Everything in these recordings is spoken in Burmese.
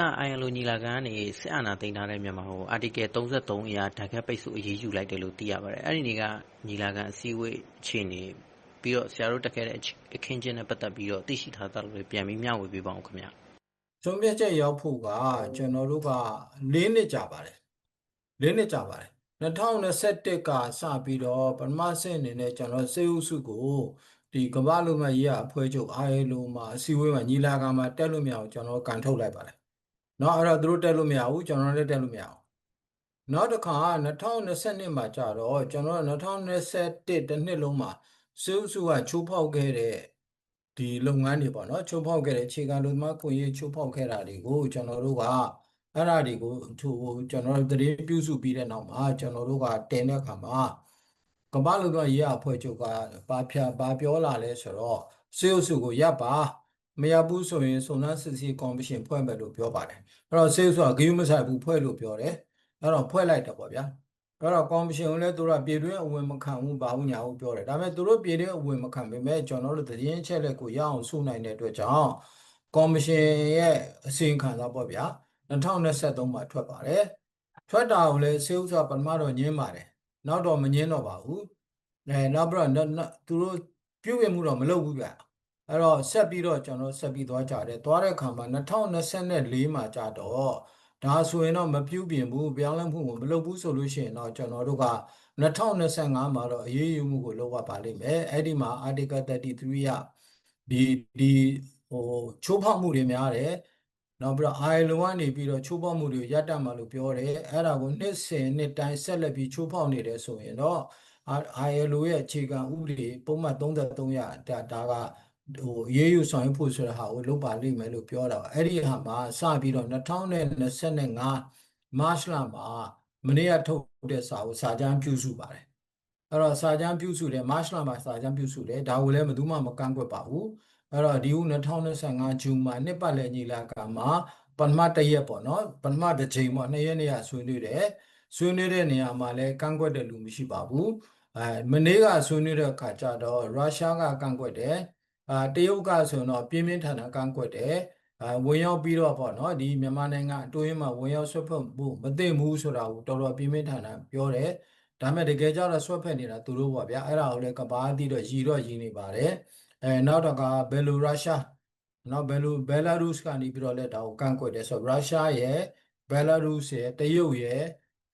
က ILO ညီလာခံကနေ စစ်အာဏာသိမ်းထားတဲ့ မြန်မာကို Article 33 အရ ဒဏ်ခတ်ပိတ်ဆို့ အရေးယူလိုက်တယ်လို့ သိရပါတယ်။အဲဒီနေ့က ညီလာခံအစည်းအဝေး အခြေအနေ ပြီးတော့ ဆရာတို့တက်ခဲ့တဲ့ အခင်းအကျင်းနဲ့ ပတ်သက်ပြီးတော့ သိရှိထားတာလို့ပြန်ပြီး မျှဝေပေးပါဦးခင်ဗျ။ဆုံးဖြတ်ချက်ရောက်ဖို့က ကျွန်တော်တို့က ၄ နှစ်ကြာပါတယ်။၄ နှစ်ကြာပါတယ်။2021ကစပြီးတော့ ပထမဆင့်အနေနဲ့ ကျွန်တော်စေဥစုကိုဒီကမ္ဘာလုံးမှာရေးအဖွဲ့ချုပ် ILO မှာ အစည်းအဝေးမှာ ညီလာခံမှာ တက်လို့မရအောင်ကျွန်တော်ကန်ထုတ်လိုက်ပါတယ် เนาะအဲ့တော့သူတို့တက်လို့မရဘူးကျွန်တော်လည်းတက်လို့မရအောင်နောက်တစ်ခါ2022မှာကြတော့ကျွန်တော်2021တစ်နှစ်လုံးမှာစုစုကချိုးဖောက်ခဲ့တဲ့ဒီလုပ်ငန်းတွေပေါ့နော်ချိုးဖောက်ခဲ့တဲ့အခြေခံလူသမားခွင့်ရေးချိုးဖောက်ခဲ့တာတွေကိုကျွန်တော်တို့ကအဲ့ဒါတွေကိုသူကျွန်တော်တို့တရေပြုစုပြီးတဲ့နောက်မှာကျွန်တော်တို့ကတင်တဲ့အခါမှာကမ္ဘာလူတော်ရေးအဖွဲ့ချုပ်ကဘာဖြာဘာပြောလာလဲဆိုတော့စေုပ်စုကိုရပ်ပါ မရဘူးဆိုရင်စုံစမ်းစစ်ဆေးကော်မရှင်ဖွဲ့မယ်လို့ပြောပါတယ်အဲ့တော့စေုပ်စုကဂယုမဆိုင်ဘူးဖွဲ့လို့ပြောတယ်အဲ့တော့ဖွဲ့လိုက်တော့ပေါ့ဗျာအဲ့တော့ကော်မရှင်ကလည်းသူတို့ကပြည်တွင်းအဝင်မခံဘူးဘာဘူးညာဘူးပြောတယ်ဒါပေမဲ့သူတို့ပြည်တွင်းအဝင်မခံပေမဲ့ကျွန်တော်တို့သတင်းချက်လက်ကိုရအောင်စုနိုင်တဲ့အတွက်ကြောင့်ကော်မရှင်ရဲ့အစီရင်ခံစာပေါ့ဗျာ2023မှာထွက်ပါတယ်ထွက်တာကိုလည်းစေုပ်စုကပထမတော့ညင်းပါတယ်နောက်တော့မငင်းတော့ပါဘူးအဲနောက်ပြီးတော့သူတို့ပြုတ်ရမှုတော့မလုပ်ဘူးဗျ အဲ့တော့ဆက်ပြီးတော့ကျွန်တော်ဆက်ပြီးသွားကြတယ်သွားတဲ့အခါမှာ2024မှာကြတော့ဒါဆိုရင်တော့မပြုတ်ပြင်ဘူးပြောင်းလဲမှုကိုမလုပ်ဘူးဆိုလို့ရှိရင်တော့ကျွန်တော်တို့က2025မှာတော့အရေးယူမှုကိုလုပ်ရပါလိမ့်မယ်အဲ့ဒီမှာ Article 33ရဒီဒီဟိုချိုးဖောက်မှုတွေများတယ်နောက်ပြီးတော့ ILO ကနေပြီးတော့ချိုးဖောက်မှုတွေရပ်တန့်မှာလို့ပြောတယ်အဲ့ဒါကိုနှစ်စဉ်နှစ်တိုင်းဆက်လက်ပြီးချိုးဖောက်နေတယ်ဆိုရင်တော့ ILO ရဲ့အခြေခံဥပဒေပုံမှန်33ရဒါဒါက ဟိုရေးယူဆောင်ရွက်ဖို့ဆိုတဲ့ဟာကိုလုပ်ပါလိမ့်မယ်လို့ပြောတာပါအဲ့ဒီဟာမှာစပြီးတော့2025မတ်လမှာမနေ့ကထုတ်တဲ့စာကိုစာကြမ်းပြုစုပါတယ်အဲ့တော့စာကြမ်းပြုစုတယ်မတ်လမှာစာကြမ်းပြုစုတယ်ဒါကိုလည်းဘယ်သူမှမကန့်ကွက်ပါဘူးအဲ့တော့ဒီဟု2025ဂျူမှာနှစ်ပတ်လည်ညီလာခံမှာပထမတစ်ရက်ပေါ့နော်ပထမတစ်ချိန်ပေါ့နှစ်ရက်နေရဆွေးနွေးတယ်ဆွေးနွေးတဲ့နေရာမှာလည်းကန့်ကွက်တဲ့လူမရှိပါဘူးအဲမနေ့ကဆွေးနွေးတဲ့အခါကျတော့ရုရှားကကန့်ကွက်တယ် အာတရုတ်ကဆိုတော့ပြင်းပြင်းထန်ထန်ကန့်ကွက်တယ်အာဝင်ရောက်ပြီးတော့ပေါ့နော်ဒီမြန်မာနိုင်ငံအတွင်းမှာဝင်ရောက်ဆွတ်ဖက်ဖို့မသိဘူးဆိုတာကိုတော်တော်ပြင်းပြင်းထန်ထန်ပြောတယ်ဒါမဲ့တကယ်ကြတော့ဆွတ်ဖက်နေတာသူတို့ပေါ့ဗျာအဲ့ဒါကိုလည်းကဘာတိတော့ရည်တော့ရည်နေပါတယ်အဲနောက်တော့ကဘယ်လိုရုရှားနောက်ဘယ်လိုဘယ်လာရုစ်ကနေပြီးတော့လည်းဒါကိုကန့်ကွက်တယ်ဆိုတော့ရုရှားရဲ့ဘယ်လာရုစ်ရဲ့တရုတ်ရဲ့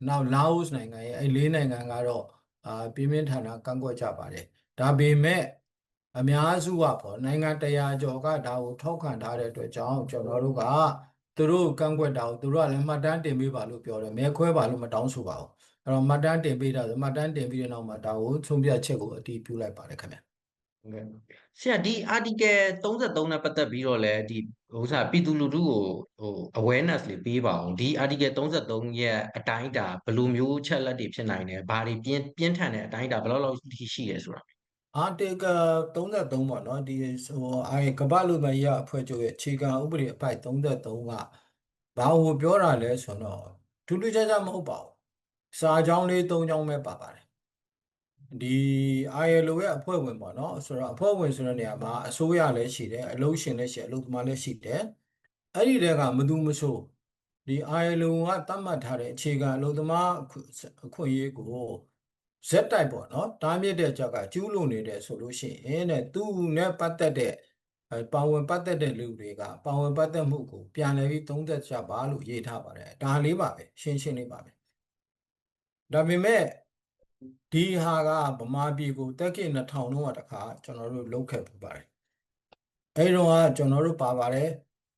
နောက်လာအိုနိုင်ငံရဲ့အဲလေးနိုင်ငံကတော့အာပြင်းပြင်းထန်ထန်ကန့်ကွက်ကြပါတယ်ဒါပေမဲ့ အများစုကပေါ့နိုင်ငံတရာကျော်ကဒါကိုထောက်ခံထားတဲ့အတွက်ကြောင့်ကျွန်တော်တို့ကသူတို့ကန့်ကွက်တာကိုသူတို့ကလည်းမှတ်တမ်းတင်ပေးပါလို့ပြောတယ်မဲခွဲပါလို့မတောင်းဆိုပါဘူးအဲ့တော့မှတ်တမ်းတင်ပေးတာဆိုမှတ်တမ်းတင်ပြီးတဲ့နောက်မှာဒါကိုသုံးပြချက်ကိုအတည်ပြုလိုက်ပါတယ်ခင်ဗျဟုတ်ကဲ့ဆရာဒီ article 33နဲ့ပတ်သက်ပြီးတော့လည်းဒီဟိုစားပြည်သူလူထုကိုဟို awareness လေးပေးပါအောင်ဒီ article 33ရဲ့အတိုင်းအတာဘယ်လိုမျိုးချက်လက်တွေဖြစ်နိုင်လဲဘာတွေပြင်းပြင်းထန်တဲ့အတိုင်းအတာဘယ်လောက်လောက်ရှိရဲဆိုတာ article 33ပေါ့နော်ဒီဟိုအဲကမ္ဘာလူမရအဖွဲ့ချုပ်ရဲ့အခြေခံဥပဒေအပိုက်33ကဘာကိုပြောတာလဲဆိုတော့ထူးထူးခြားခြားမဟုတ်ပါဘူးစာကြောင်းလေး၃ကြောင်းပဲပါပါတယ်ဒီ ILO ရဲ့အဖွဲ့ဝင်ပေါ့နော်ဆိုတော့အဖွဲ့ဝင်ဆိုတဲ့နေရာမှာအစိုးရလည်းရှိတယ်အလုပ်ရှင်လည်းရှိတယ်အလုပ်သမားလည်းရှိတယ်အဲ့ဒီတဲကမသူမဆိုဒီ ILO ကသတ်မှတ်ထားတဲ့အခြေခံအလုပ်သမားအခွင့်အရေးကို ဇက်တိုက်ပေါ့နော်တားမြစ်တဲ့ကြောက်ကကျူးလွန်နေတယ်ဆိုလို့ရှိရင်တဲ့သူနဲ့ပတ်သက်တဲ့ပါဝင်ပတ်သက်တဲ့လူတွေကပါဝင်ပတ်သက်မှုကိုပြန်လည်ပြီးသုံးသက်ကြပါလို့ရေးထားပါတယ်ဒါလေးပါပဲရှင်းရှင်းလေးပါပဲဒါပေမဲ့ဒီဟာကဗမာပြည်ကိုတက်ကီ2000တော့တခါကျွန်တော်တို့လုပ်ခဲ့ပူပါတယ်အဲတော့ကကျွန်တော်တို့ပါပါတယ်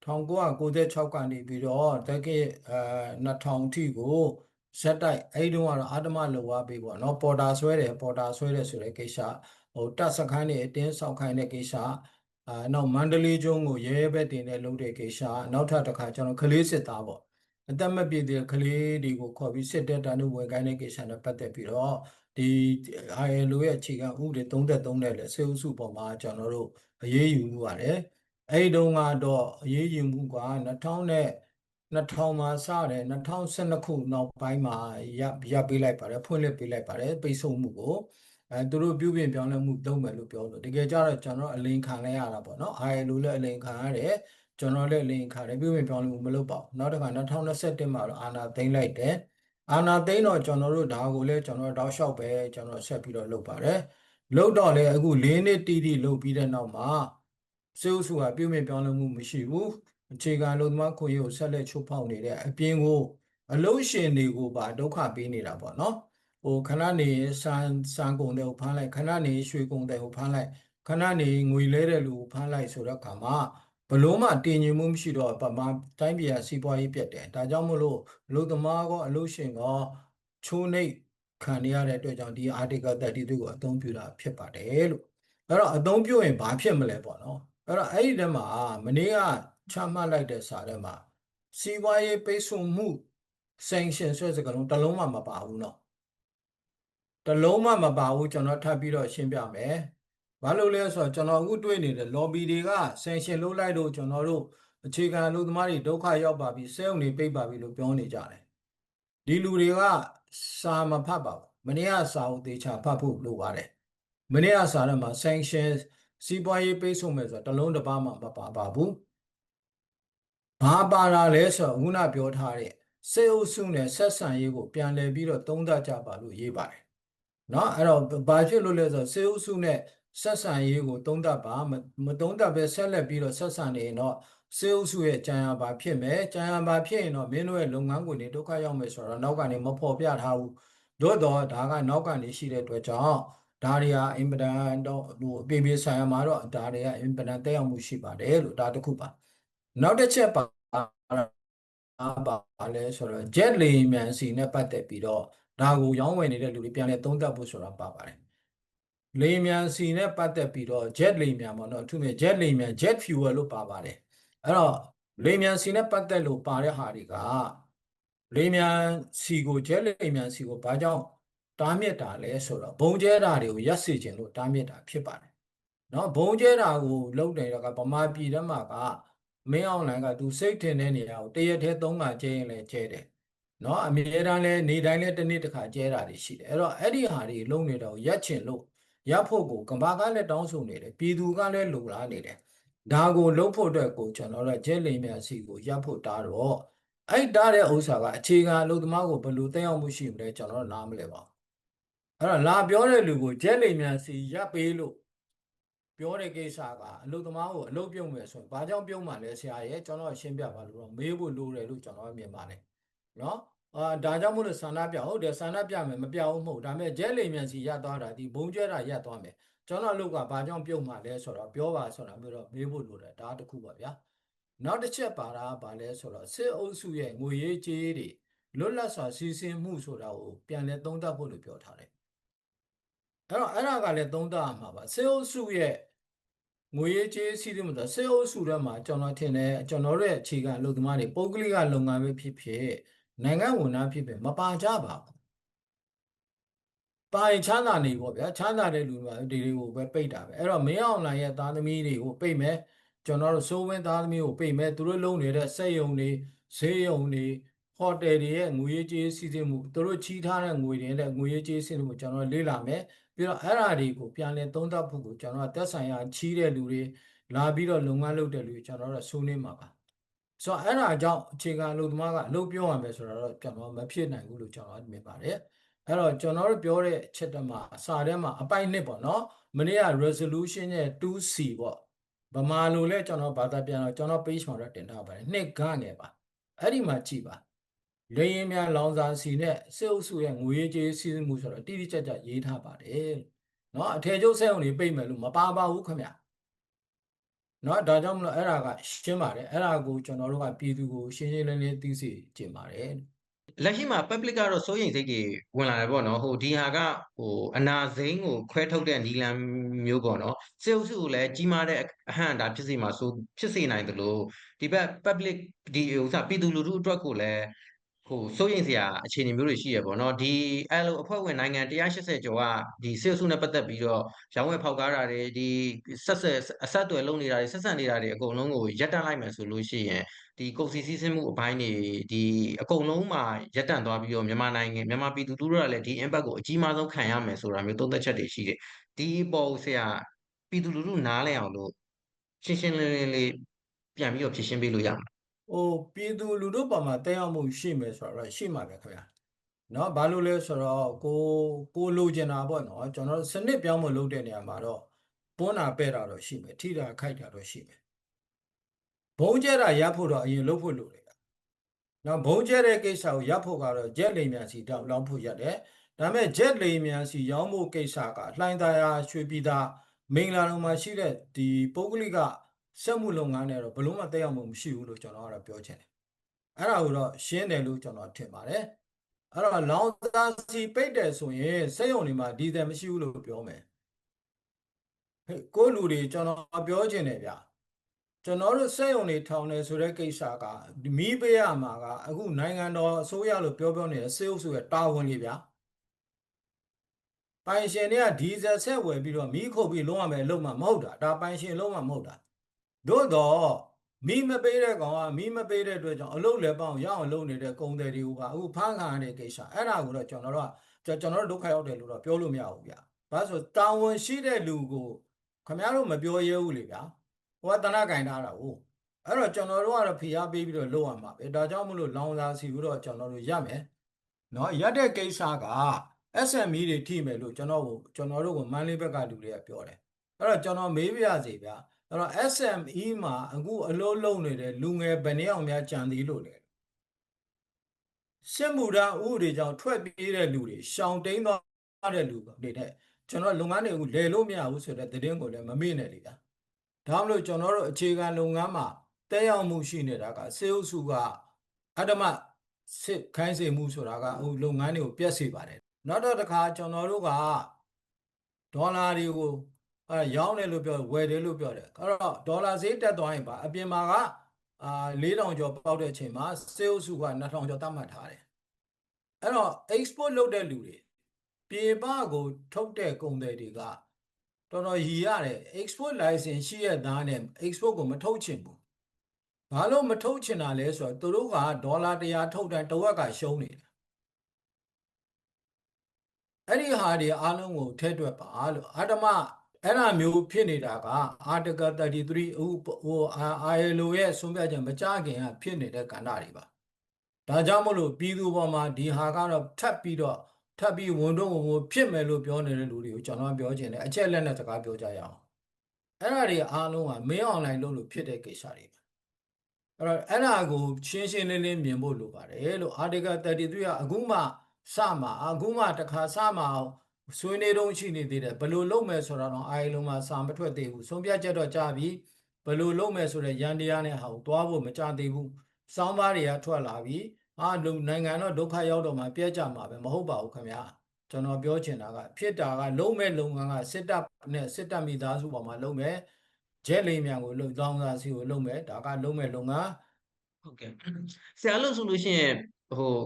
1996ကနေပြီးတော့တက်ကီအဲ2000ထိကို ဇက်တိုက်အဲ့တုန်းကတော့အာတမလောဝပေးပေါ့နော်ပေါ်တာဆွဲတယ်ပေါ်တာဆွဲတယ်ဆိုတဲ့ကိစ္စဟိုတက်စခန်းနေအတင်းဆောက်ခိုင်းတဲ့ကိစ္စအာနောက်မန္တလေးကျုံးကိုရဲရဲဘက်တင်တဲ့လုပ်တဲ့ကိစ္စနောက်ထပ်တစ်ခါကျွန်တော်ကလေးစစ်သားပေါ့အသက်မပြည့်တဲ့ကလေးတွေကိုခေါ်ပြီးစစ်တဲ့တန်းတို့ဝင်ခိုင်းတဲ့ကိစ္စနဲ့ပတ်သက်ပြီးတော့ဒီ ILO ရဲ့အခြေခံဥပဒေ33နဲ့လည်းစေအုပ်စုပေါ်မှာကျွန်တော်တို့အရေးယူမှုပါတယ်အဲ့ဒီတုန်းကတော့အရေးယူမှုက2000နဲ့ 2000မှာစတယ်2012ခုနောက်ပိုင်းမှာရပ်ရပ်ပေးလိုက်ပါတယ်ဖွင့်လှစ်ပေးလိုက်ပါတယ်ပိတ်ဆို့မှုကိုအဲသူတို့ပြုပြင်ပြောင်းလဲမှုလုပ်မယ်လို့ပြောလို့တကယ်ကြတော့ကျွန်တော်အလိန်ခံလိုက်ရတာပေါ့နော် ILO လည်းအလိန်ခံရတယ်ကျွန်တော်လည်းလင်ခါတယ်ပြုပြင်ပြောင်းလဲမှုမလုပ်ပါဘူးနောက်တစ်ခါ2021မှာတော့အာဏာသိမ်းလိုက်တယ်အာဏာသိမ်းတော့ကျွန်တော်တို့ဒါကိုလည်းကျွန်တော်တောက်လျှောက်ပဲကျွန်တော်ဆက်ပြီးတော့လုပ်ပါတယ်လုပ်တော့လေအခု၄နှစ်တိတိလုပ်ပြီးတဲ့နောက်မှာစေဥစုကပြုပြင်ပြောင်းလဲမှုမရှိဘူး အခြေခံလုံသမားခွင့်ရကိုဆက်လက်ချုပ်ဖောက်နေတဲ့အပြင်ကိုအလုံးရှင်တွေကိုပါဒုက္ခပေးနေတာပေါ့နော်ဟိုခဏနေစံစံကုန်တဲ့ကိုဖမ်းလိုက်ခဏနေရွှေကုန်တဲ့ကိုဖမ်းလိုက်ခဏနေငွေလဲတဲ့လူကိုဖမ်းလိုက်ဆိုတော့ခါမှာဘလို့မှတင်ញင်မှုမရှိတော့ဗမာတိုင်းပြည်ကစီးပွားရေးပြတ်တယ်ဒါကြောင့်မလို့အလုသမားကောအလုရှင်ကောချိုးနှိပ်ခံရတဲ့အတွက်ကြောင့်ဒီ article 32ကိုအသုံးပြုတာဖြစ်ပါတယ်လို့အဲ့တော့အသုံးပြုရင်ဘာဖြစ်မလဲပေါ့နော်အဲ့တော့အဲ့ဒီထဲမှာမနေ့က ချမှတ်လိုက်တဲ့စာထဲမှာစီးပွားရေးပိတ်ဆို့မှု sanction ဆိုတဲ့စကားလုံးတစ်လုံးမှမပါဘူးเนาะတစ်လုံးမှမပါဘူးကျွန်တော်ထပ်ပြီးတော့ရှင်းပြမယ်ဘာလို့လဲဆိုတော့ကျွန်တော်အခုတွေ့နေတဲ့ lobby တွေက sanction လုပ်လိုက်လို့ကျွန်တော်တို့အခြေခံလူသမားတွေဒုက္ခရောက်ပါပြီစဲုံတွေပိတ်ပါပြီလို့ပြောနေကြတယ်ဒီလူတွေကစာမဖတ်ပါဘူးမနေ့ကစာအုပ်သေးချာဖတ်ဖို့လိုပါတယ်မနေ့ကစာထဲမှာ sanction စီးပွားရေးပိတ်ဆို့မယ်ဆိုတော့တစ်လုံးတစ်ပါးမှမပါပါဘူး ဘာပါတာလဲဆိုတော့ခုနပြောထားတဲ့စေအုပ်စုနဲ့ဆက်ဆံရေးကိုပြန်လည်ပြီးတော့သုံးသပ်ကြပါလို့ရေးပါတယ်เนาะအဲ့တော့ဘာဖြစ်လို့လဲဆိုတော့စေအုပ်စုနဲ့ဆက်ဆံရေးကိုသုံးသပ်ပါမမသုံးသပ်ပဲဆက်လက်ပြီးတော့ဆက်ဆံနေရင်တော့စေအုပ်စုရဲ့ကြံရပါဖြစ်မယ်ကြံရပါဖြစ်ရင်တော့မင်းတို့ရဲ့လုပ်ငန်းခွင်တွေဒုက္ခရောက်မယ်ဆိုတော့နောက်ကနေမဖော်ပြထားဘူးသို့တော့ဒါကနောက်ကနေရှိတဲ့အတွက်ကြောင့်ဒါတွေဟာအင်ပဒန်တော့ဟိုအပြင်ပြေဆိုင်ရမှာတော့ဒါတွေကအင်ပဒန်တက်ရောက်မှုရှိပါတယ်လို့ဒါတစ်ခုပါ နောက်တစ်ချက်ပါပါလဲဆိုတော့ jet လေယာဉ်မြန်စီနဲ့ပတ်သက်ပြီးတော့ဒါကိုရောင်းဝယ်နေတဲ့လူတွေပြန်လဲသုံးသပ်ဖို့ဆိုတာပါပါတယ်လေယာဉ်မြန်စီနဲ့ပတ်သက်ပြီးတော့ jet လေယာဉ်မြန်ပေါ့နော်အထူးသဖြင့် jet လေယာဉ်မြန် jet fuel လို့ပါပါတယ်အဲ့တော့လေယာဉ်မြန်စီနဲ့ပတ်သက်လို့ပါတဲ့ဟာတွေကလေယာဉ်မြန်စီကို jet လေယာဉ်မြန်စီကိုဘာကြောင့်တားမြစ်တာလဲဆိုတော့ဘုံကျဲတာတွေကိုရပ်စေခြင်းလို့တားမြစ်တာဖြစ်ပါတယ်နော်ဘုံကျဲတာကိုလုပ်တယ်တော့ကဗမာပြည်ထဲမှာက မင်းအောင်လှိုင်ကသူစိတ်ထင်တဲ့နေရာကိုတရက်တည်းသုံးခါကျဲရင်လည်းကျဲတယ်နော်အမြဲတမ်းလဲနေတိုင်းလဲတစ်နေ့တစ်ခါကျဲတာတွေရှိတယ်အဲ့တော့အဲ့ဒီဟာတွေလုံးနေတော့ရက်ချင်လို့ရပ်ဖို့ကိုကမ္ဘာကလည်းတောင်းဆိုနေတယ်ပြည်သူကလည်းလိုလားနေတယ်ဒါကိုလုပ်ဖို့အတွက်ကိုကျွန်တော်တို့ကျဲလိမ်မြန်စီကိုရပ်ဖို့တားတော့အဲ့တားတဲ့ဥစ္စာကအခြေခံအလုပ်သမားကိုဘယ်လိုတက်ရောက်မှုရှိမလဲကျွန်တော်တို့နားမလဲပါအဲ့တော့လာပြောတဲ့လူကိုကျဲလိမ်မြန်စီရပ်ပေးလို့ ပြောတဲ့ကိစ္စကအလုသမားကိုအလုပြုံးမယ်ဆိုရင်ဘာကြောင့်ပြုံးမှလဲဆရာရဲ့ကျွန်တော်ရှင်းပြပါလို့တော့မေးဖို့လိုတယ်လို့ကျွန်တော်မြင်ပါတယ်နော်အာဒါကြောင့်မို့လို့ဆန္ဒပြဟုတ်တယ်ဆန္ဒပြမယ်မပြဘူးမဟုတ်ဒါပေမဲ့ဂျဲလိမ်မြန်စီရသွားတာဒီဘုံကျဲတာရသွားမယ်ကျွန်တော်အလုကဘာကြောင့်ပြုံးမှလဲဆိုတော့ပြောပါဆိုတာမျိုးတော့မေးဖို့လိုတယ်ဒါတခုပါဗျာနောက်တစ်ချက်ပါတာဘာလဲဆိုတော့စစ်အုပ်စုရဲ့ငွေရေးကြေးတွေလွတ်လပ်စွာစီစဉ်မှုဆိုတာကိုပြန်လဲသုံးသပ်ဖို့လို့ပြောထားတယ်အဲ့တော့အဲ့ဒါကလည်းသုံးသပ်ရမှာပါစစ်အုပ်စုရဲ့ ငွေရေးကြေးစီးတယ်မလို့စေအုပ်စုထဲမှာကျွန်တော်ထင်တယ်ကျွန်တော်တို့ရဲ့အခြေခံအလုပ်သမားတွေပုဂ္ဂလိကလုပ်ငန်းပဲဖြစ်ဖြစ်နိုင်ငံဝန်ထမ်းဖြစ်ဖြစ်မပါကြပါဘူးပါရင်ချမ်းသာနေပေါ့ဗျာချမ်းသာတဲ့လူတွေဒီတွေကိုပဲပိတ်တာပဲအဲ့တော့မင်းအောင်လိုင်ရဲ့သားသမီးတွေကိုပိတ်မယ်ကျွန်တော်တို့စိုးဝင်းသားသမီးကိုပိတ်မယ်သူတို့လုံနေတဲ့စက်ယုံတွေဈေးယုံတွေဟိုတယ်တွေရဲ့ငွေရေးကြေးစီးဆင်းမှုသူတို့ချီးထားတဲ့ငွေတွေနဲ့ငွေရေးကြေးစီးမှုကျွန်တော်လေ့လာမယ် ပြီးတော့အဲ့ဓာတွေကိုပြန်လည်သုံးသပ်ဖို့ကိုကျွန်တော်ကတက်ဆိုင်ရာချီးတဲ့လူတွေလာပြီးတော့လုပ်ငန်းလုပ်တဲ့လူတွေကျွန်တော်တို့ဆွေးနွေးမှာပါဆိုတော့အဲ့ဒါကြောင့်အခြေခံလူသမားကအလုပ်ပြောရမယ်ဆိုတော့ကျွန်တော်မဖြစ်နိုင်ဘူးလို့ကျွန်တော်မြင်ပါတယ်အဲ့တော့ကျွန်တော်တို့ပြောတဲ့ချက်တမှာအစာထဲမှာအပိုက်နှစ်ပေါ့နော်မနေ့က resolution ရဲ့ 2C ပေါ့ဗမာလိုလဲကျွန်တော်ဘာသာပြန်တော့ကျွန်တော် page မှာတော့တင်ထားပါတယ်နှစ်ကငယ်ပါအဲ့ဒီမှာကြည်ပါ လေရင်များလောင်စာစီနဲ့စစ်အုပ်စုရဲ့ငွေကြေးစီးမှုဆိုတော့တိတိကျကျရေးထားပါတယ်။နော်အထည်ချုပ်စက်အောင်တွေပြိမ့်မယ်လို့မပါပါဘူးခင်ဗျ။နော်ဒါကြောင့်မလို့အဲ့ဒါကရှင်းပါတယ်အဲ့ဒါကိုကျွန်တော်တို့ကပြည်သူကိုရှင်းရှင်းလင်းလင်းသိစေချင်ပါတယ်။လက်ရှိမှာ public ကတော့စိုးရိမ်စိတ်ကြီးဝင်လာတယ်ပေါ့နော်ဟိုဒီဟာကဟိုအနာစိမ်းကိုခွဲထုတ်တဲ့နီလန်မျိုးပေါ့နော်စေအုပ်စုကိုလည်းကြီးမားတဲ့အဟန့်အတာဖြစ်စေမှာဆိုဖြစ်စေနိုင်တယ်လို့ဒီဘက် public ဒီဥစ္စာပြည်သူလူထုအတွက်ကိုလည်း ဟိုစိုးရိမ်စရာအခြေအနေမျိုးတွေရှိရပေါ့နော်ဒီအဲလိုအဖွဲ့ဝင်နိုင်ငံ180ကျော်ကဒီစစ်အုပ်စုနဲ့ပတ်သက်ပြီးတော့ရောင်းဝယ်ဖောက်ကားတာတွေဒီဆက်ဆက်အဆက်အသွယ်လုပ်နေတာတွေဆက်ဆံနေတာတွေအကုန်လုံးကိုရပ်တန့်လိုက်မယ်ဆိုလို့ရှိရင်ဒီကုန်စည်စည်းစိမ်မှုအပိုင်းတွေဒီအကုန်လုံးမှာရပ်တန့်သွားပြီးတော့မြန်မာနိုင်ငံမြန်မာပြည်သူလူထုကလည်းဒီ impact ကိုအကြီးမားဆုံးခံရမယ်ဆိုတာမျိုးသုံးသပ်ချက်တွေရှိတယ်ဒီပေါ်ဆရာပြည်သူလူထုနားလည်အောင်လို့ရှင်းရှင်းလင်းလင်းလေးပြန်ပြီးတော့ဖြည့်ရှင်းပေးလို့ရမှာ ဟိုပြည်သူလူထုပေါ်မှာတက်ရောက်မှုရှိမယ်ဆိုတော့ရှိမှာပဲခင်ဗျာနော်ဘာလို့လဲဆိုတော့ကိုကိုလိုချင်တာပေါ့နော်ကျွန်တော်တို့စနစ်ပြောင်းမလုပ်တဲ့နေရာမှာတော့ပွန်းတာပဲ့တာတော့ရှိမယ်ထိတာခိုက်တာတော့ရှိမယ်ဘုံကျဲတာရပ်ဖို့တော့အရင်လုပ်ဖို့လိုတယ်ဗျနော်ဘုံကျဲတဲ့ကိစ္စကိုရပ်ဖို့ကတော့ဂျက်လိမ်မြန်စီတောက်လောင်းဖို့ရတယ်ဒါပေမဲ့ဂျက်လိမ်မြန်စီရောင်းဖို့ကိစ္စကလှိုင်းသာယာရွှေပြည်သာမင်္ဂလာလုံးမှာရှိတဲ့ဒီပုဂ္ဂလိက စက်မှုလုပ်ငန်းတွေတော့ဘယ်လုံးမှတက်ရောက်မှုမရှိဘူးလို့ကျွန်တော်ကတော့ပြောချင်တယ်အဲ့ဒါကိုတော့ရှင်းတယ်လို့ကျွန်တော်ထင်ပါတယ်အဲ့တော့လောင်စာစီပိတ်တယ်ဆိုရင်စက်ရုံတွေမှာဒီဇယ်မရှိဘူးလို့ပြောမယ်ဟဲ့ကိုယ့်လူတွေကျွန်တော်ပြောချင်တယ်ဗျကျွန်တော်တို့စက်ရုံတွေထောင်တယ်ဆိုတဲ့ကိစ္စကမီးပေးရမှာကအခုနိုင်ငံတော်အစိုးရလို့ပြောပြောနေတဲ့စေအုပ်စုရဲ့တာဝန်ကြီးဗျပိုင်ရှင်တွေကဒီဇယ်ဆက်ဝယ်ပြီးတော့မီးခုတ်ပြီးလုံးဝမယ်လုံးဝမဟုတ်တာဒါပိုင်ရှင်လုံးဝမဟုတ်တာ သို့တော့မီးမပေးတဲ့ကောင်ကမီးမပေးတဲ့အတွက်ကြောင့်အလုပ်လည်းပေါအောင်ရအောင်လုပ်နေတဲ့ကုန်သည်တွေကအခုဖမ်းခံရတဲ့ကိစ္စအဲ့ဒါကိုတော့ကျွန်တော်တို့ကကျွန်တော်တို့ဒုက္ခရောက်တယ်လို့တော့ပြောလို့မရဘူးဗျ။ဘာလို့ဆိုတာဝန်ရှိတဲ့လူကိုခမရတို့မပြောရဲဘူးလေဗျာ။ဟိုကတနကင်ထားတာဟုတ်။အဲ့တော့ကျွန်တော်တို့ကတော့ဖိအားပေးပြီးတော့လုပ်ရမှာပဲ။ဒါကြောင့်မလို့လောင်စာစီကိုတော့ကျွန်တော်တို့ရမယ်။နော်ရက်တဲ့ကိစ္စက SME တွေထိမယ်လို့ကျွန်တော်ကိုကျွန်တော်တို့ကမန်းလေးဘက်ကလူတွေကပြောတယ်။အဲ့တော့ကျွန်တော်မေးပြရစီဗျာ။ အဲ့တော့ SME မှာအခုအလုပ်လုပ်နေတဲ့လူငယ်ဘယ်နှယောက်များကြံသေးလို့လဲစစ်မှုထမ်းဥပဒေကြောင့်ထွက်ပြေးတဲ့လူတွေရှောင်တိန်သွားတဲ့လူတွေတဲ့ကျွန်တော်လုပ်ငန်းတွေအခုလဲလို့မရဘူးဆိုတဲ့သတင်းကိုလည်းမမေ့နဲ့လေဗျာဒါမှမဟုတ်ကျွန်တော်တို့အခြေခံလုပ်ငန်းမှာတက်ရောက်မှုရှိနေတာကစေအုပ်စုကအတ္တမစစ်ခိုင်းစေမှုဆိုတာကအခုလုပ်ငန်းတွေကိုပြက်စေပါတယ်နောက်တော့တစ်ခါကျွန်တော်တို့ကဒေါ်လာတွေကို အဲရောင်းတယ်လို့ပြောဝယ်တယ်လို့ပြောတယ်အဲ့တော့ဒေါ်လာဈေးတက်သွားရင်ပါအပြင်မှာကအာ4000ကျော်ပေါက်တဲ့အချိန်မှာစေအုပ်စုက2000ကျော်တတ်မှတ်ထားတယ်အဲ့တော့ export လုပ်တဲ့လူတွေပြေပကို ထုတ်တဲ့ကုန်သည်တွေကတော်တော်ရည်ရတယ် export license ရှိရသားနဲ့ export ကိုမထုတ်ချင်ဘူးဘာလို့မထုတ်ချင်တာလဲဆိုတော့သူတို့ကဒေါ်လာ100ထုတ်တဲ့တဝက်ကရှုံးနေတယ်အဲ့ဒီဟာတွေအားလုံးကိုထဲတွက်ပါလို့အတ္တမ အဲ့ဒါမျိုးဖြစ်နေတာက article 33ဟိုဟို ILO ရဲ့ဆုံးဖြတ်ချက်မကြခင်ကဖြစ်နေတဲ့ကဏ္ဍတွေပါဒါကြောင့်မလို့ပြည်သူပေါ်မှာဒီဟာကတော့ထပ်ပြီးတော့ထပ်ပြီးဝန်တော့ဝန်ဖြစ်မယ်လို့ပြောနေတဲ့လူတွေကိုကျွန်တော်ပြောချင်တယ်အချက်လက်နဲ့စကားပြောကြရအောင်အဲ့ဒါတွေအားလုံးကမင်းအွန်လိုင်းလုပ်လို့ဖြစ်တဲ့ကိစ္စတွေပဲအဲ့တော့အဲ့ဒါကိုရှင်းရှင်းလင်းလင်းမြင်ဖို့လိုပါတယ်လို့ article 33ကအခုမှစမှာအခုမှတစ်ခါစမှာအောင် ဆွေးနေတော့ရှိနေသေးတယ်ဘယ်လိုလုပ်မယ်ဆိုတာတော့အားလုံးမှစာမထွက်သေးဘူးဆုံးဖြတ်ချက်တော့ကြာပြီဘယ်လိုလုပ်မယ်ဆိုတဲ့ရန်တရားနဲ့ဟာကိုတွားဖို့မကြသေးဘူးစောင်းပါးတွေကထွက်လာပြီအာလူနိုင်ငံတော့ဒုက္ခရောက်တော့မှပြက်ကြမှာပဲမဟုတ်ပါဘူးခင်ဗျာကျွန်တော်ပြောချင်တာကဖြစ်တာကလုံးမဲ့လုပ်ငန်းကစစ်တပ်နဲ့စစ်တပ်မိသားစုပေါ်မှာလုံးမဲ့ဂျက်လိမ်မြန်ကိုလုံတောင်းစားစီကိုလုံမဲ့ဒါကလုံးမဲ့လုပ်ငန်းဟုတ်ကဲ့ဆရာလို့ဆိုလို့ရှိရင်ဟို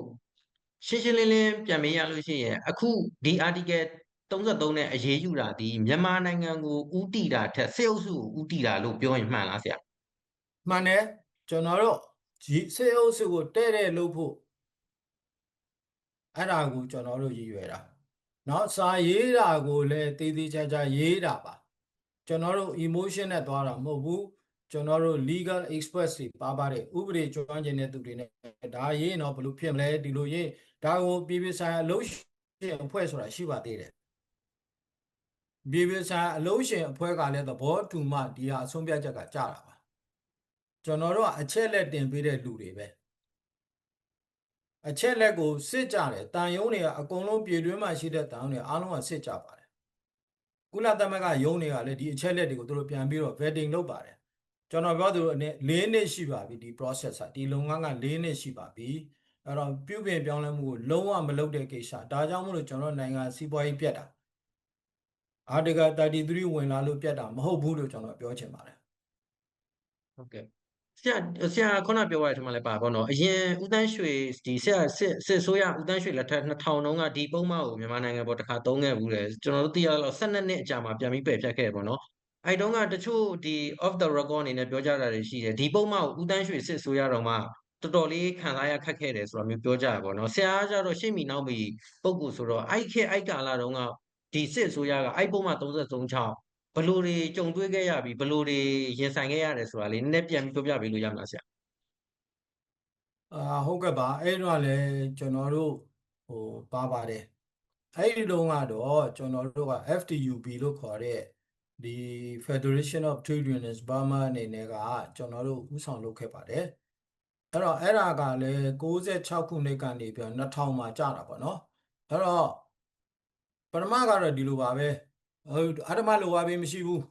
ရှင်းရှင်းလင်းလင်းပြန်မေးရလို့ရှိရင်အခုဒီ article 33နဲ့အရေးယူတာဒီမြန်မာနိုင်ငံကိုဥတီတာထက်စေအုပ်စုကိုဥတီတာလို့ပြောရင်မှန်လားဆရာ မှန်တယ်ကျွန်တော်တို့ဒီစေအုပ်စုကိုတဲ့တဲ့လုပ်ဖို့အဲ့ဒါကိုကျွန်တော်တို့ရည်ရွယ်တာเนาะစာရေးတာကိုလည်းတည်တည်ချာချာရေးတာပါကျွန်တော်တို့ emotion နဲ့သွားတာမဟုတ်ဘူး ကျွန်တော်တို့ legal experts တွေပါပါတယ်ဥပဒေကျွမ်းကျင်တဲ့သူတွေနဲ့ဒါရေးတော့ဘယ်လိုဖြစ်မလဲဒီလိုရေးဒါကိုပြည်ပဆိုင်အလို့ရှင်အဖွဲ့ဆိုတာရှိပါသေးတယ်ပြည်ပဆိုင်အလို့ရှင်အဖွဲ့ကလည်းသဘောတူမှဒီဟာအဆုံးဖြတ်ချက်ကကြတာပါကျွန်တော်တို့ကအချက်လက်တင်ပေးတဲ့လူတွေပဲအချက်လက်ကိုစစ်ကြတယ်တန်ယုံတွေကအကုန်လုံးပြည်တွင်းမှာရှိတဲ့တန်ယုံတွေအားလုံးကစစ်ကြပါတယ်ကုလသမဂ္ဂယုံတွေကလည်းဒီအချက်လက်တွေကိုသူတို့ပြန်ပြီးတော့ vetting လုပ်ပါတယ် ကျွန်တော်ပြောသူတို့အနေ၄နှစ်ရှိပါပြီဒီ process ကဒီလုပ်ငန်းက၄နှစ်ရှိပါပြီအဲ့တော့ပြုပြင်ပြောင်းလဲမှုကိုလုံးဝမလုပ်တဲ့ကိစ္စဒါကြောင့်မလို့ကျွန်တော်နိုင်ငံစီးပွားရေးပြတ်တာ article 33ဝင်လာလို့ပြတ်တာမဟုတ်ဘူးလို့ကျွန်တော်ပြောချင်ပါတယ်ဟုတ်ကဲ့ဆရာဆရာခုနပြောရတဲ့ထက်မှလည်းပါပေါ့နော်အရင်ဦးတန်းရွှေဒီဆရာစစ်စစ်ဆိုရဦးတန်းရွှေလက်ထက်2000တုန်းကဒီပုံမှန်ကိုမြန်မာနိုင်ငံပေါ်တစ်ခါသုံးခဲ့ဘူးလေကျွန်တော်တို့သိရတော့12နှစ်အကြာမှာပြန်ပြီးပယ်ဖြတ်ခဲ့ပေါ့နော် အဲ့တုန်းကတချို့ဒီ off the record အနေနဲ့ပြောကြတာတွေရှိတယ်ဒီပုံမှန်ကိုဦးတန်းရွှေစစ်ဆိုရတော့မှတော်တော်လေးခံစားရခက်ခဲ့တယ်ဆိုတာမျိုးပြောကြရပါတော့ဆရာကကြတော့ရှေ့မီနောက်မီပုံကူဆိုတော့အဲ့ခေတ်အဲ့ကာလတုန်းကဒီစစ်ဆိုရကအဲ့ပုံမှန်33ချောင်းဘယ်လိုတွေကြုံတွေ့ခဲ့ရပြီးဘယ်လိုတွေရင်ဆိုင်ခဲ့ရတယ်ဆိုတာလေးနည်းနည်းပြန်ပြီးပြောပြပေးလို့ရမလားဆရာအာဟုတ်ကဲ့ပါအဲ့တော့လည်းကျွန်တော်တို့ဟိုပါပါတယ်အဲ့ဒီတုန်းကတော့ကျွန်တော်တို့က FTUB လို့ခေါ်တဲ့ ဒီ Federation of Trade Unions Burma အနေနဲ့ကကျွန်တော်တို့ဥဆောင်လုပ်ခဲ့ပါတယ်အဲ့တော့အဲ့ဒါကလည်း66ခုနှစ်ကနေပြီးတော့2000မှာကြာတာပေါ့နော်အဲ့တော့ပထမကတော့ဒီလိုပါပဲဟိုအတ္တမလိုပါပဲမရှိဘူး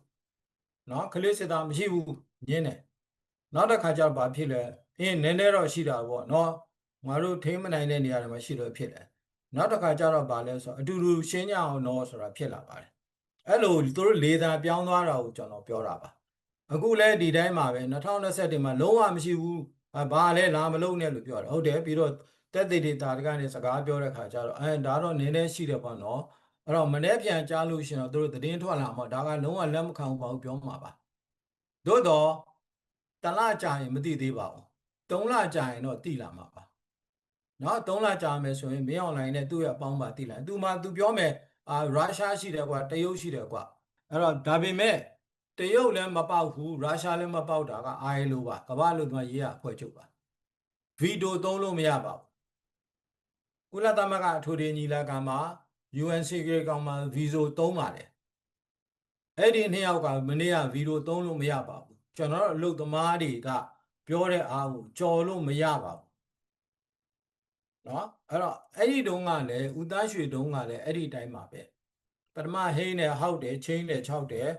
เนาะခလေးစစ်သားမရှိဘူးညင်းတယ်နောက်တစ်ခါကျတော့ဘာဖြစ်လဲအင်းနည်းနည်းတော့ရှိတာပေါ့เนาะငါတို့ထိမ့်မနိုင်တဲ့နေရာတွေမှာရှိလို့ဖြစ်တယ်နောက်တစ်ခါကျတော့ဘာလဲဆိုတော့အတူတူရှင်းကြအောင်တော့ဆိုတာဖြစ်လာပါတယ် အဲ့လိုသူတို့လေသာပြောင်းသွားတာကိုကျွန်တော်ပြောတာပါအခုလဲဒီတိုင်းမှာပဲ2021မှာလုံးဝမရှိဘူးအဘာလဲလာမလုံးနဲ့လို့ပြောတယ်ဟုတ်တယ်ပြီးတော့တက်သေးသေးတာတကနေစကားပြောတဲ့ခါကျတော့အဲဒါတော့နည်းနည်းရှိတယ်ပေါ့နော်အဲ့တော့မနေ့ပြန်ကြားလို့ရှိရင်တော့သူတို့သတင်းထွက်လာမှာဒါကလုံးဝလက်မခံဘူးပါဘူးပြောမှာပါသို့တော့တလကြာရင်မသိသေးပါဘူးသုံးလကြာရင်တော့သိလာမှာပါနော်သုံးလကြာမယ်ဆိုရင်မင်းအွန်လိုင်းနဲ့သူ့ရဲ့အပေါင်းပါသိလာသူမှသူပြောမယ် အာရုရှားရှိတယ်ကွာတရုတ်ရှိတယ်ကွာအဲ့တော့ဒါပေမဲ့တရုတ်လည်းမပေါက်ဘူးရုရှားလည်းမပေါက်တာက ILO ပါကမ္ဘာလို့သူကရေးရအဖွဲ့ချုပ်ပါဗီတိုသုံးလို့မရပါဘူးကုလသမဂ္ဂအထွေထွေညီလာခံမှာ UN Security ကောင်မှာဗီဇိုသုံးပါတယ်အဲ့ဒီနှစ်ယောက်ကမနေ့ကဗီဒီယိုသုံးလို့မရပါဘူးကျွန်တော်တို့အလုပ်သမားတွေကပြောတဲ့အားကိုကြော်လို့မရပါဘူး နော်အဲ့တော့အဲ့ဒီတုန်းကလည်းဥသားရွှေတုန်းကလည်းအဲ့ဒီတိုင်းပါပဲပထမဟိန်းနဲ့ဟောက်တယ်ချင်းတယ်ခြောက်တယ်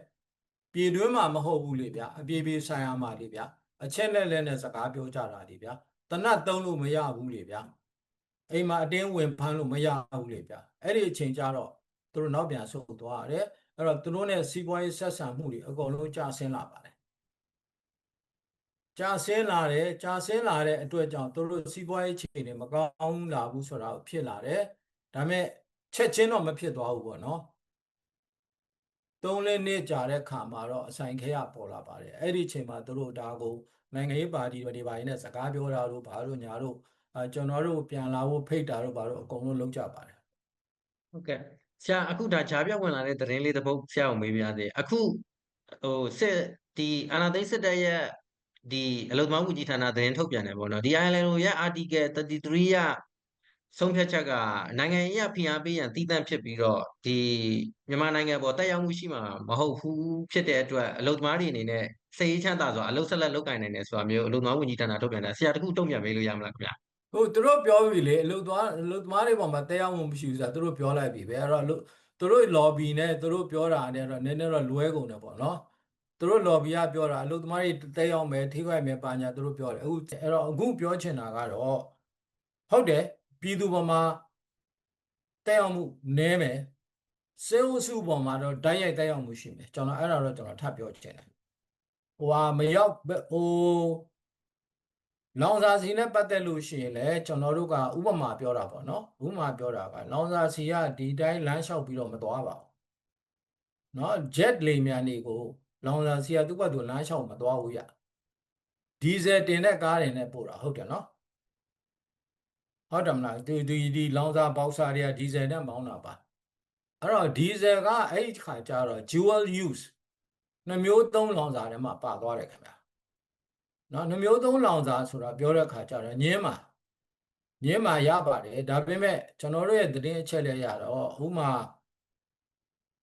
ပြည်တွင်းမှာမဟုတ်ဘူးလေဗျအပြေပြေဆိုင်ရမှာလေဗျအချက်လက်လက်နဲ့စကားပြောကြတာလေဗျတနတ်သုံးလို့မရဘူးလေဗျအိမ်မှာအတင်းဝင်ဖမ်းလို့မရဘူးလေဗျအဲ့ဒီအချိန်ကျတော့သူတို့နောက်ပြန်ဆုတ်သွားတယ်အဲ့တော့သူတို့နဲ့စီးပွားရေးဆက်ဆံမှုတွေအကုန်လုံးကျဆင်းလာပါတယ် ကြာဆင်းလာတယ်ကြာဆင်းလာတဲ့အတွက်ကြောင့်သူတို့စီးပွားရေးအခြေအနေမကောင်းလာဘူးဆိုတာကိုဖြစ်လာတယ်ဒါပေမဲ့ချက်ချင်းတော့မဖြစ်သွားဘူးပေါ့နော်သုံးလနှစ်ကြာတဲ့ခါမှာတော့အဆိုင်ခဲရပေါ်လာပါတယ်အဲ့ဒီအချိန်မှာသူတို့ဒါကိုနိုင်ငံရေးပါတီတွေပါနေစကားပြောတာတို့ဘာလို့ညာတို့အဲကျွန်တော်တို့ပြန်လာဖို့ဖိတ်တာတို့ဘာလို့အကုန်လုံးလုပ်ကြပါတယ်ဟုတ်ကဲ့ဆရာအခုဒါဂျာပြဝင်လာတဲ့သတင်းလေးတစ်ပုဒ်ဆရာကိုမေးပြသေးအခုဟိုစစ်ဒီအာနာသိန်းစစ်တပ်ရဲ့ ဒီအလုံသမားဝန်ကြီးဌာနသတင်းထုတ်ပြန်တယ်ပေါ့နော်ဒီ ILO ရဲ့ Article 33ရဆုံးဖြတ်ချက်ကနိုင်ငံရေးအဖိအားပေးရန်တည်တံ့ဖြစ်ပြီးတော့ဒီမြန်မာနိုင်ငံပေါ်တက်ရောက်မှုရှိမှာမဟုတ်ဘူးဖြစ်တဲ့အတွက်အလုံသမားတွေအနေနဲ့စိတ်အေးချမ်းသာစွာအလုံဆက်လက်လုပ်ကိုင်နိုင်တယ်ဆိုတာမျိုးအလုံသမားဝန်ကြီးဌာနထုတ်ပြန်တာဆရာတခုတုံ့ပြန်ပေးလို့ရမလားခင်ဗျာဟုတ်သူတို့ပြောပြီလေအလုတ်သွားအလုတ်သမားတွေပေါ်မှာတရားမှုမရှိဘူးဆိုတာသူတို့ပြောလိုက်ပြီပဲအဲ့တော့အလုတ်သူတို့ lobby နဲ့သူတို့ပြောတာနဲ့တော့နည်းနည်းတော့လွဲကုန်တယ်ပေါ့နော် သူတို့ lobby ကပြောတာအလုတ်သမားတွေတရားမယ်ထိခိုက်မယ်ပါညာသူတို့ပြောတယ်အခုအဲ့တော့အခုပြောချင်တာကတော့ဟုတ်တယ်ပြည်သူပေါ်မှာတရားမှုနည်းမယ်စေအုပ်စုပေါ်မှာတော့တိုက်ရိုက်တရားမှုရှိမယ်ကျွန်တော်အဲ့ဒါတော့ကျွန်တော်ထပ်ပြောချင်တယ်ဟိုဟာမရောက်ဟိုလောင်စာစီနဲ့ပတ်သက်လို့ရှိရင်လည်းကျွန်တော်တို့ကဥပမာပြောတာပေါ့နော်ဥပမာပြောတာကလောင်စာစီကဒီတိုင်းလမ်းလျှောက်ပြီးတော့မသွားပါဘူးနော် jet လေမြန်တွေကို လောင်စာစီကသူ့ဘက်သူလမ်းလျှောက်မသွားဘူးရဒီဇယ်တင်တဲ့ကားတွေနဲ့ပို့တာဟုတ်တယ်နော်ဟုတ်တယ်မလားဒီဒီဒီလောင်စာပေါက်စာတွေကဒီဇယ်နဲ့မောင်းတာပါအဲ့တော့ဒီဇယ်ကအဲ့ဒီခါကျတော့ dual use နှမျိုးသုံးလောင်စာထဲမှာပါသွားတယ်ခင်ဗျာနော်နှမျိုးသုံးလောင်စာဆိုတာပြောတဲ့အခါကျတော့ညင်းမှာညင်းမှာရပါတယ်ဒါပေမဲ့ကျွန်တော်တို့ရဲ့သတင်းအချက်လက်ရတော့ဥမာ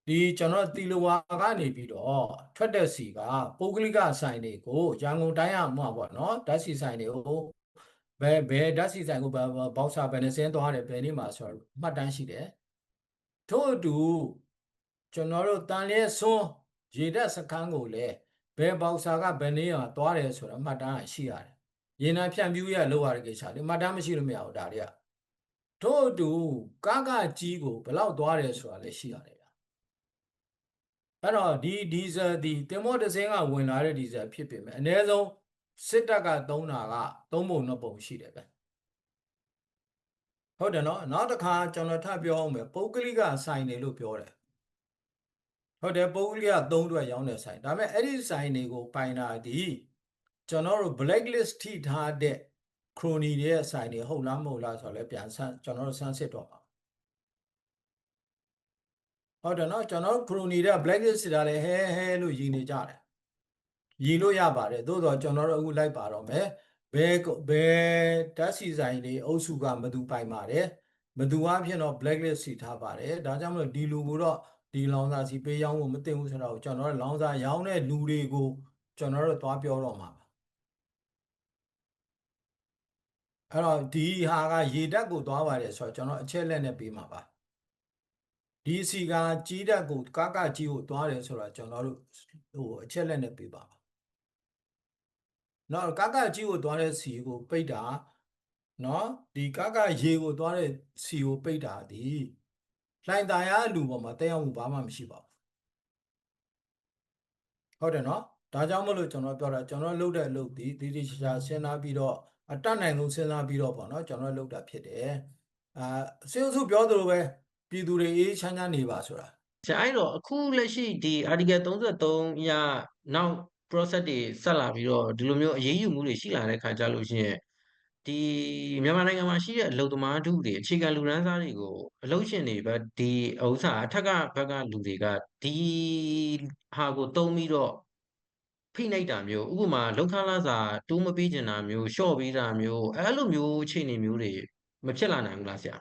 ဒီကျွန်တော်တီလိုဝါကနေပြီးတော့ထွက်တဲ့စီကပုဂ္ဂလိကဆိုင်တွေကိုရန်ကုန်တိုင်းရမှာပေါ့နော်ဓာတ်စီဆိုင်တွေကိုဘယ်ဘယ်ဓာတ်စီဆိုင်ကိုဘောက်ဆာဘယ်နှစင်းသွားတယ်ဘယ်နေ့မှာဆိုတော့မှတ်တမ်းရှိတယ်ထို့အတူကျွန်တော်တို့တန်လျက်စွန်းရေတက်စခန်းကိုလည်းဘယ်ဘောက်ဆာကဘယ်နေ့ကသွားတယ်ဆိုတော့မှတ်တမ်းရှိရတယ်။ရေနံဖြန့်ဖြူးရလောက်ရတဲ့ကိစ္စလေမှတ်တမ်းမရှိလို့မရဘူးဒါတွေက။ထို့အတူကားကကြီးကိုဘယ်လောက်သွားတယ်ဆိုတာလည်းရှိရတယ်ဗျာ။ အဲ့တော့ဒီဒီဇယ်ဒီတင်မောတစ်စင်းကဝင်လာတဲ့ဒီဇယ်ဖြစ်ပေမဲ့အ ਨੇ ဆုံးစစ်တပ်ကသုံးတာကသုံးပုံနှစ်ပုံရှိတယ်ဗျ။ဟုတ်တယ်နော်နောက်တစ်ခါကျွန်တော်ထပ်ပြောအောင်မယ်ပုဂ္ဂလိကဆိုင်တယ်လို့ပြောတယ်ဟုတ်တယ်ပုဂ္ဂလိက3အတွက်ရောင်းတဲ့ဆိုင်ဒါပေမဲ့အဲ့ဒီဆိုင်တွေကိုပိုင်တာဒီကျွန်တော်တို့ blacklist ထိထားတဲ့ crony တွေရဲ့ဆိုင်တွေဟုတ်လားမဟုတ်လားဆိုတော့လည်းပြန်ဆန်းကျွန်တော်တို့ဆန်းစစ်တော့ပါ ဟုတ်တယ်နော်ကျွန်တော်ခရိုနီတွေက blacklist တွေကလည်းဟဲဟဲလို့ရည်နေကြတယ်ရည်လို့ရပါတယ်သို့တော့ကျွန်တော်တို့အခုလိုက်ပါတော့မယ်ဘယ်ကိုဘယ်တက်စီဆိုင်တွေအုပ်စုကမသူပိုင်ပါတယ်မသူအဖြစ်တော့ blacklist စီထားပါတယ်ဒါကြောင့်မလို့ဒီလူကိုတော့ဒီလောင်စာစီပေးရောင်းဖို့မတင်ဘူးဆိုတော့ကျွန်တော်တို့လောင်စာရောင်းတဲ့လူတွေကိုကျွန်တော်တို့သွားပြောတော့မှာပါအဲ့တော့ဒီဟာကရေတက်ကိုသွားပါတယ်ဆိုတော့ကျွန်တော်အချက်လက်နဲ့ပေးမှာပါ ဒီစီကကြီးတက်ကိုကားကကြီးကိုသွားတယ်ဆိုတော့ကျွန်တော်တို့ဟိုအချက်လက်နဲ့ပေးပါပါနော်ကားကကြီးကိုသွားတဲ့စီကိုပိတ်တာနော်ဒီကားကရေကိုသွားတဲ့စီကိုပိတ်တာဒီလှိုင်သာယာလူပေါ်မှာတက်ရောက်မှုဘာမှမရှိပါဘူးဟုတ်တယ်နော်ဒါကြောင့်မလို့ကျွန်တော်ပြောတာကျွန်တော်လုပ်တဲ့အလုပ်ဒီဒီဒီချာချာစဉ်းစားပြီးတော့အတတ်နိုင်ဆုံးစဉ်းစားပြီးတော့ပေါ့နော်ကျွန်တော်လုပ်တာဖြစ်တယ်အာစေုပ်စုပြောသလိုပဲ ပြည်သူတွေအေးချမ်းချမ်းနေပါဆိုတာဆရာအဲ့တော့အခုလက်ရှိဒီ article 33အရနောက် process တွေဆက်လာပြီးတော့ဒီလိုမျိုးအရေးယူမှုတွေရှိလာတဲ့ခါကြလို့ရှိရင်ဒီမြန်မာနိုင်ငံမှာရှိတဲ့အလုပ်သမားထုတွေအခြေခံလူတန်းစားတွေကိုအလုပ်ရှင်တွေပဲဒီဥစ္စာအထက်ကဘက်ကလူတွေကဒီဟာကိုတုံးပြီးတော့ဖိနှိပ်တာမျိုးဥပမာလောက်ခလာစာတိုးမပေးချင်တာမျိုးရှော့ပေးတာမျိုးအဲ့လိုမျိုးအခြေအနေမျိုးတွေမဖြစ်လာနိုင်ဘူးလားဆရာ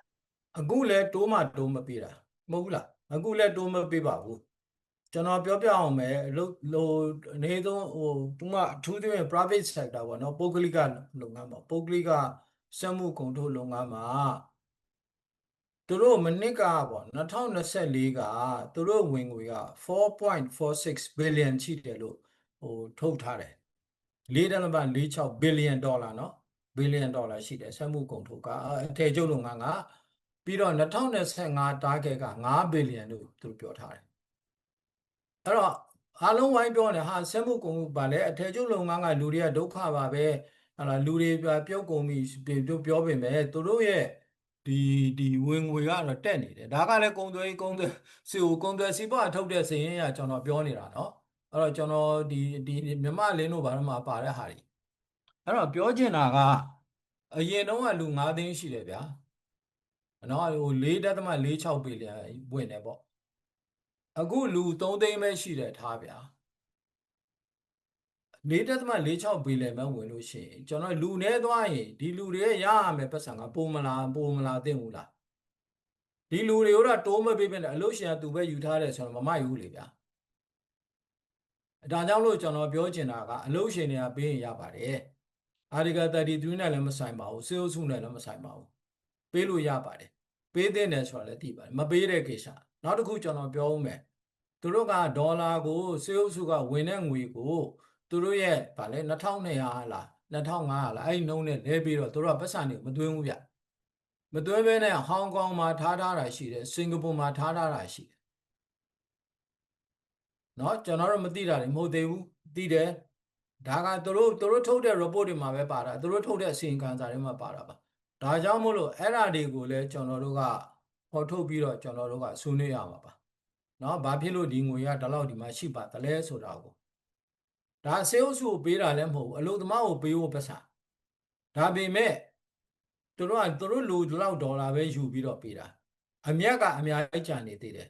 အခုလဲတိုးမှတိုးမပေးတာမဟုတ်ဘူးလားအခုလဲတိုးမပေးပါဘူးကျွန်တော်ပြောပြအောင်မယ်လို့လို့အနေဆုံးဟိုသူကအထူးသဖြင့် private sector ပေါ့နော်ပုဂ္ဂလိကလုပ်ငန်းပေါ့ပုဂ္ဂလိကစက်မှုကုန်ထုတ်လုပ်ငန်းမှာသူတို့မနစ်ကပေါ့2024ကသူတို့ဝင်ငွေက4.46 billion ရှိတယ်လို့ဟိုထုတ်ထားတယ်4.46 billion ဒေါ်လာနော် billion ဒေါ်လာရှိတယ်စက်မှုကုန်ထုတ်ကအထည်ချုပ်လုပ်ငန်းက ပြီးတော့2025 target က5 billion လို့သူတို့ပြောထားတယ်အဲ့တော့အားလုံးဝိုင်းပြောနေဟာစက်မှုကုန်မှုပါလေအထည်ချုပ်လုပ်ငန်းကလူတွေကဒုက္ခပါပဲဟာလားလူတွေပြုတ်ကုန်ပြီတို့ပြောပေမဲ့သူတို့ရဲ့ဒီဒီဝင်ငွေကတော့တက်နေတယ်ဒါကလည်းကုန်သွယ်ကုန်သွယ်စီကိုကုန်သွယ်စီပွားထုတ်တဲ့စည်ရင်ရကျွန်တော်ပြောနေတာเนาะအဲ့တော့ကျွန်တော်ဒီဒီမြမလင်းတို့ဘာလို့မှပါတဲ့ဟာတွေအဲ့တော့ပြောချင်တာကအရင်တုန်းကလူ9သိန်းရှိတယ်ဗျာ နော်ဟို4.46ဘီလီယံဝင်တယ်ပေါ့အခုလူ3သိန်းပဲရှိတယ်ထားဗျာ4.46ဘီလီယံပဲဝင်လို့ရှိရင်ကျွန်တော်လူနေသွားရင်ဒီလူတွေရရမယ်ပတ်စံကပုံမလားပုံမလားသိဘူးလားဒီလူတွေကိုတော့တိုးမပေးဘဲနဲ့အလို့ရှင်ကသူပဲယူထားတယ်ဆိုတော့မမယူလေဗျာဒါကြောင့်လို့ကျွန်တော်ပြောချင်တာကအလို့ရှင်တွေကပေးရင်ရပါတယ်အာဒီကာ33နဲ့လည်းမဆိုင်ပါဘူးစေအုပ်စုနဲ့လည်းမဆိုင်ပါဘူး ပေးလို့ရပါတယ်ပေးတဲ့နယ်ဆိုတာလည်းသိပါတယ်မပေးတဲ့ကိစ္စနောက်တစ်ခုကျွန်တော်ပြောဦးမယ်သူတို့ကဒေါ်လာကိုစေအုပ်စုကဝင်တဲ့ငွေကိုသူတို့ရဲ့ဗာလဲ2200လား2500လားအဲ့ဒီနှုန်းနဲ့လဲပြီးတော့သူတို့ကပတ်စံတွေမသွင်းဘူးဗျမသွင်းဘဲနဲ့ဟောင်ကောင်မှာထားထားတာရှိတယ်စင်ကာပူမှာထားထားတာရှိတယ်เนาะကျွန်တော်တို့မသိတာတွေမဟုတ်သေးဘူးသိတယ်ဒါကသူတို့သူတို့ထုတ်တဲ့ report တွေမှာပဲပါတာသူတို့ထုတ်တဲ့အစီရင်ခံစာတွေမှာပါတာပါ ဒါကြောင့်မို့လို့အဲ့ဓာတွေကိုလည်းကျွန်တော်တို့ကဟောထုတ်ပြီးတော့ကျွန်တော်တို့ကဆွေးနွေးရမှာပါเนาะဘာဖြစ်လို့ဒီငွေကဒီလောက်ဒီမှာရှိပါတယ်လဲဆိုတာကိုဒါစေအုပ်စုကိုပေးတာလည်းမဟုတ်ဘူးအလုပ်သမားကိုပေးဖို့ပတ်စံဒါပေမဲ့သူတို့ကသူတို့လူဒီလောက်ဒေါ်လာပဲယူပြီးတော့ပေးတာအမြတ်ကအများကြီးကျန်နေသေးတယ်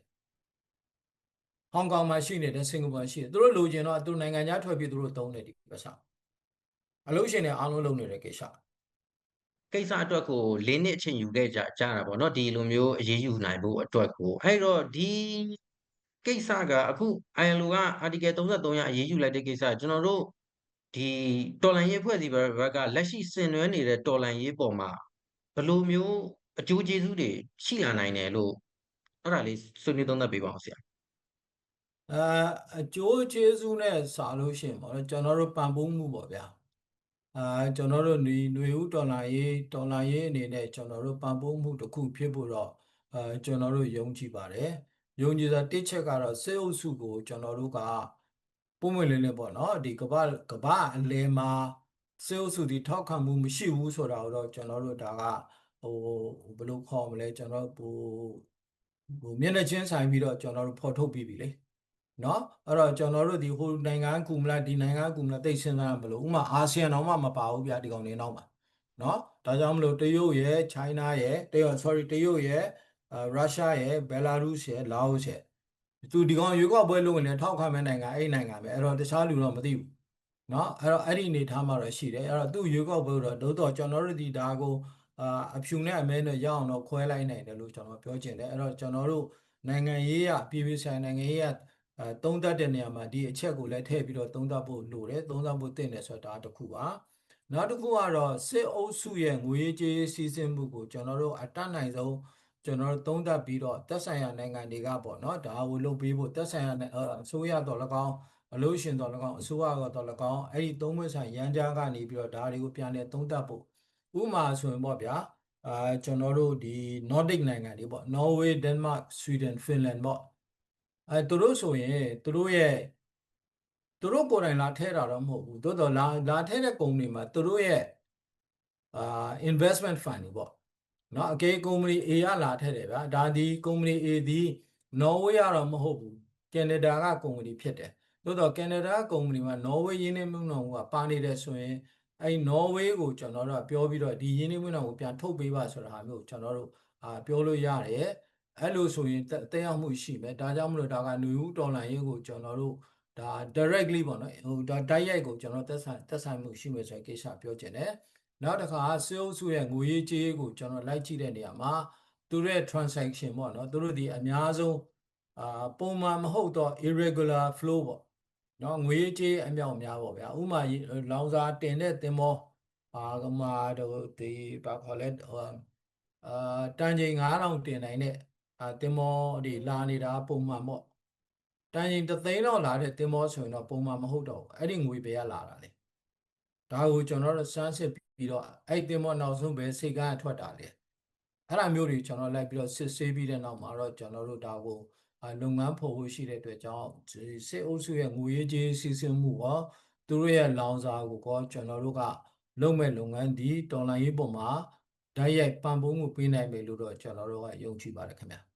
ဟောင်ကောင်မှာရှိနေတယ်စင်ကာပူရှိတယ်သူတို့လိုချင်တော့သူနိုင်ငံခြားထွက်ပြီးသူတို့သုံးတယ်ဒီပတ်စံအလုပ်ရှင်တွေအားလုံးလုပ်နေတဲ့ကိစ္စ ကိစ္စအတွက်ကို၄နှစ်အချိန်ယူခဲ့ကြကြတာပေါ့နော်ဒီလိုမျိုးအရေးယူနိုင်ဖို့အတွက်ကိုအဲ့တော့ဒီကိစ္စကအခု ILO က article 33ရအရေးယူလိုက်တဲ့ကိစ္စကျွန်တော်တို့ဒီတော်လန်ရေးဖွဲ့စည်းဘက်ကလက်ရှိဆင်နွှဲနေတဲ့တော်လန်ရေးပေါ်မှာဘယ်လိုမျိုးအကျိုးကျေးဇူးတွေရှိလာနိုင်တယ်လို့အဲ့ဒါလေးဆွေးနွေးသုံးသပ်ပေးပါအောင်ဆရာအဲအကျိုးကျေးဇူးနဲ့စာလို့ရှိရင်ပေါ့နော်ကျွန်တော်တို့ပံ့ပိုးမှုပေါ့ဗျာ အာကျွန်တော်တို့ຫນွေဥဒေါ်လာရေးဒေါ်လာရေးအနေနဲ့ကျွန်တော်တို့ပံ့ပိုးမှုတစ်ခုဖြစ်ဖို့တော့အာကျွန်တော်တို့ယုံကြည်ပါတယ်ယုံကြည်တာတစ်ချက်ကတော့စေအုပ်စုကိုကျွန်တော်တို့ကပုံမှန်လေးနဲ့ပေါ့နော်ဒီကဘာကဘာအလဲမှာစေအုပ်စုဒီထောက်ခံမှုမရှိဘူးဆိုတာကိုတော့ကျွန်တော်တို့ဒါကဟိုဘယ်လိုခေါ်မလဲကျွန်တော်ဟိုဟိုမျက်နှာချင်းဆိုင်ပြီးတော့ကျွန်တော်တို့ဖော်ထုတ်ပြီးပြီလေ နော်အဲ့တော့ကျွန်တော်တို့ဒီဟိုနိုင်ငံကူမလားဒီနိုင်ငံကူမလားသိစဉ်းစားမလို့ဥမာအာဆီယံတော့မှမပါဘူးဗျာဒီကောင်တွေနောက်မှာနော်ဒါကြောင့်မလို့တရုတ်ရဲ့ချိုင်းနာရဲ့တရုတ် sorry တရုတ်ရဲ့အာရုရှားရဲ့ဘယ်လာရုစ်ရဲ့လာအိုရဲ့ သူဒီကောင်ရွေးကောက်ပွဲလုပ်ရင်လည်းထောက်ခံမဲ့နိုင်ငံအဲ့ဒီနိုင်ငံပဲအဲ့တော့တခြားလူတော့မသိဘူးเนาะအဲ့တော့အဲ့ဒီအနေထားမှာတော့ရှိတယ်အဲ့တော့သူ့ရွေးကောက်ပွဲတော့ဒုတော့ကျွန်တော်တို့ဒီဒါကိုအာအဖြူနဲ့အမဲနဲ့ရအောင်တော့ခွဲလိုက်နိုင်တယ်လို့ကျွန်တော်ပြောချင်တယ်အဲ့တော့ကျွန်တော်တို့နိုင်ငံရေးရပြည်ပြည်ဆိုင်နိုင်ငံရေးရ အဲသုံးသပ်တဲ့နေရာမှာဒီအချက်ကိုလည်းထည့်ပြီးတော့သုံးသပ်ဖို့လိုတယ်သုံးသပ်ဖို့တင့်တယ်ဆိုတာဒါတစ်ခုပါနောက်တစ်ခုကတော့စစ်အုပ်စုရဲ့ငွေကြေးစီးဆင်းမှုကိုကျွန်တော်တို့အတတ်နိုင်ဆုံးကျွန်တော်တို့သုံးသပ်ပြီးတော့သက်ဆိုင်ရာနိုင်ငံတွေကပေါ့နော်ဒါကိုလုပ်ပေးဖို့သက်ဆိုင်ရာနဲ့အစိုးရတော်၎င်းအလို့ရှင်တော်၎င်းအစိုးရတော်၎င်းအဲ့ဒီသုံးဘက်ဆိုင်ရန်ကြားကနေပြီးတော့ဒါတွေကိုပြန်လည်သုံးသပ်ဖို့ဥပမာဆိုရင်ပေါ့ဗျာအာကျွန်တော်တို့ဒီ Nordic နိုင်ငံတွေပေါ့ Norway Denmark Sweden Finland ပေါ့ အဲသူတို့ဆိုရင်သူတို့ရဲ့သူတို့ကိုယ်တိုင်လာထဲတာတော့မဟုတ်ဘူးသို့တော်လာလာထဲတဲ့ကုမ္ပဏီမှာသူတို့ရဲ့အာ investment fund တွေပေါ့နော်အကေကုမ္ပဏီ A ရလာထဲတယ်ဗျာဒါဒီကုမ္ပဏီ A ဒီနော်ဝေးကတော့မဟုတ်ဘူးကနေဒါကကုမ္ပဏီဖြစ်တယ်သို့တော့ကနေဒါကုမ္ပဏီမှာနော်ဝေးရင်းနှီးမြှုပ်နှံမှုကပါနေတယ်ဆိုရင်အဲ့နော်ဝေးကိုကျွန်တော်တို့ကပြောပြီးတော့ဒီရင်းနှီးမြှုပ်နှံမှုပြန်ထုတ်ပေးပါဆိုတာဟာမျိုးကျွန်တော်တို့အာပြောလို့ရတယ် အဲ့လိုဆိုရင်တက်ရောက်မှုရှိမယ်ဒါကြောင့်မလို့ဒါကနယူးဒေါ်လာရင်းကိုကျွန်တော်တို့ဒါ directly ပေါ့နော်ဟိုဒါတိုက်ရိုက်ကိုကျွန်တော်သက်ဆိုင်သက်ဆိုင်မှုရှိမယ်ဆိုရင်ကိစ္စပြောချင်တယ်နောက်တစ်ခါစေအုပ်စုရဲ့ငွေရေးကြေးကိုကျွန်တော်လိုက်ကြည့်တဲ့နေရာမှာသူတို့ရဲ့ transaction ပေါ့နော်သူတို့ဒီအများဆုံးအာပုံမှန်မဟုတ်တော့ irregular flow ပေါ့နော်ငွေရေးကြေးအမြောက်အများပေါ့ဗျာဥမာလောင်စာတင်တဲ့တင်မောအာကမာတို့ဒီဘာခေါ်လဲဟိုအာတန်ချိန်9000တင်နိုင်တဲ့ အာတင်မောဒီလာနေတာပုံမှန်ပေါ့တန်ချိန်3သိန်းတော့လာတဲ့တင်မောဆိုရင်တော့ပုံမှန်မဟုတ်တော့ဘူးအဲ့ဒီငွေပဲရလာတာလေဒါကိုကျွန်တော်တို့စမ်းစစ်ပြီးတော့အဲ့တင်မောနောက်ဆုံးပဲစိတ်ကားထွက်တာလေအဲ့ဒါမျိုးတွေကျွန်တော်လိုက်ပြီးတော့စစ်ဆေးပြီးတဲ့နောက်မှာတော့ကျွန်တော်တို့ဒါကိုအလုပ်ငန်းဖော်ဖို့ရှိတဲ့အတွက်ကြောင့်စစ်အုပ်စုရဲ့ငွေရေးကြေးစီးဆင်းမှုရောသူတို့ရဲ့လောင်စာကိုကောကျွန်တော်တို့ကလုပ်မဲ့လုပ်ငန်းဒီတော်လိုင်းရေးပုံမှာဓာတ်ရိုက်ပံ့ပိုးမှုပေးနိုင်မယ်လို့တော့ကျွန်တော်တို့ကယုံကြည်ပါတယ်ခင်ဗျာ